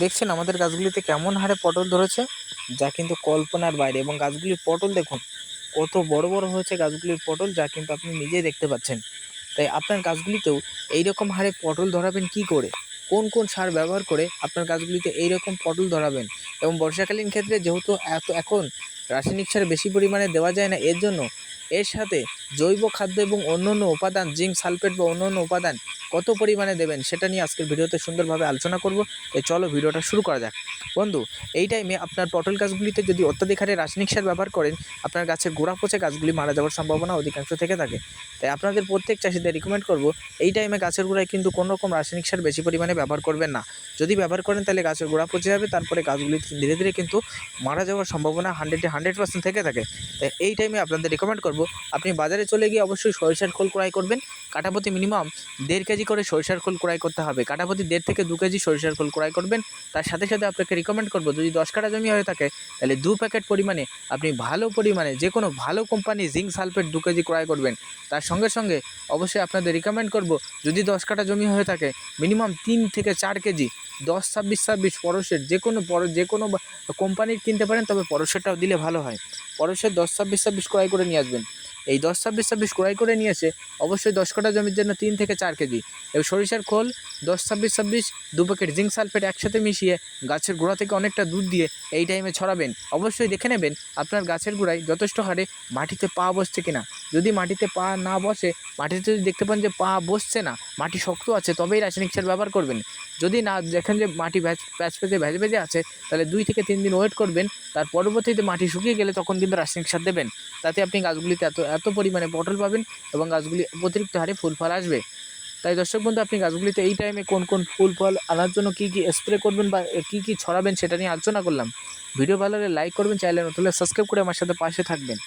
দেখছেন আমাদের গাছগুলিতে কেমন হারে পটল ধরেছে? যা কিন্তু কল্পনার বাইরে। এবং গাছগুলির পটল দেখুন, কত বড় বড় হয়েছে গাছগুলির পটল যা কিন্তু আপনি নিজেই দেখতে পাচ্ছেন। তাই আপনার গাছগুলিতেও এইরকম হারে পটল ধরাবেন কি করে? কোন কোন সার ব্যবহার করে আপনার গাছগুলিতে এইরকম পটল ধরাবেন? এবং বর্ষাকালীন ক্ষেত্রে যেহেতু এত এখন রাসায়নিক সার বেশি পরিমাণে দেওয়া যায় না, এর জন্য এর সাথে জৈব খাদ্য এবং অন্যান্য উপাদান, জিঙ্ক, সালফেট বা অন্যান্য উপাদান কত পরিমাণে দেবেন সেটা নিয়ে আজকের ভিডিওতে সুন্দরভাবে আলোচনা করব। তাই চলো ভিডিওটা শুরু করা যাক। বন্ধু এই টাইমে আপনার পটল গাছগুলিতে যদি অত্যাধিক হারে রাসায়নিক সার ব্যবহার করেন, আপনার গাছের গোড়া পচে গাছগুলি মারা যাওয়ার সম্ভাবনা অধিকাংশ থেকে থাকে। তাই আপনাদের প্রত্যেক চাষিদের রিকমেন্ড করব এই টাইমে গাছের গোড়ায় কিন্তু কোনো রকম রাসায়নিক সার বেশি পরিমাণে ব্যবহার করবেন না। যদি ব্যবহার করেন তাহলে গাছের গোড়া পচে যাবে, তারপরে গাছগুলি ধীরে ধীরে কিন্তু মারা যাওয়ার সম্ভাবনা হান্ড্রেডে হান্ড্রেড পার্সেন্ট থেকে থাকে। তাই এই টাইমে আপনাদের রেকমেন্ড করব, আপনি বাজারে চলে গিয়ে অবশ্যই সরিষার খোল ক্রয় করবেন। কাটাপতি মিনিমাম দেড় কেজি করে সরিষার খোল ক্রয় করতে হবে। কাটাপতি দেড় থেকে দু কেজি সরিষার খোল ক্রয় করবেন। তার সাথে সাথে আপনাকে রিকমেন্ড করব, যদি দশ কাটা জমি হয়ে থাকে, তাহলে দু প্যাকেট পরিমাণে আপনি ভালো পরিমাণে যে কোনো ভালো কোম্পানি জিঙ্ক সালফেট দু কেজি ক্রয় করবেন। তার সঙ্গে সঙ্গে অবশ্যই আপনাদের রিকমেন্ড করব, যদি দশ কাটা জমি হয়ে থাকে মিনিমাম তিন থেকে চার কেজি দশ, ছাব্বিশ ছাব্বিশ পরশের যে কোনো পর, যে কোনো কোম্পানির কিনতে পারেন, তবে পরশেরটাও দিলে ভালো হয়। পরশের দশ, ছাব্বিশ ছাব্বিশ ক্রয় করে নিয়ে আসবেন। এই দশ ছাব্বিশ ছাব্বিশ ক্রয় করে নিয়ে এসে অবশ্যই দশ কাটা জমির জন্য তিন থেকে চার কেজি। এবং সরিষার খোল, দশ ছাব্বিশ ছাব্বিশ, দু প্যাকেট জিঙ্ক সালফেট একসাথে মিশিয়ে গাছের গোড়া থেকে অনেকটা দুধ দিয়ে এই টাইমে ছড়াবেন। অবশ্যই দেখে নেবেন আপনার গাছের গোড়ায় যথেষ্ট হারে মাটিতে পা বসছে কিনা। যদি মাটিতে পা না বসে, মাটিতে যদি দেখতে পান যে পা বসছে না, মাটি শক্ত আছে, তবেই রাসায়নিক সার ব্যবহার করবেন। যদি না দেখেন যে মাটি ভ্যাচ প্যাচ পেঁচে, ভেজে ভেজে আছে, তাহলে দুই থেকে তিন দিন ওয়েট করবেন, তার পরবর্তীতে মাটি শুকিয়ে গেলে তখন কিন্তু রাসায়নিক সার দেবেন। তাতে আপনি গাছগুলিতে এত এত পরিমাণে পটল পাবেন এবং গাছগুলি অতিরিক্ত হারে ফুল ফল আসবে। তাই দর্শক বন্ধু, আপনি গাছগুলিতে এই টাইমে কোন কোন ফুল, ফল আনার জন্য কী কী স্প্রে করবেন বা কী কী ছড়াবেন সেটা নিয়ে আলোচনা করলাম। ভিডিও ভালো লাগলে লাইক করবেন চাইলে নতুন সাবস্ক্রাইব করে আমার সাথে পাশে থাকবেন।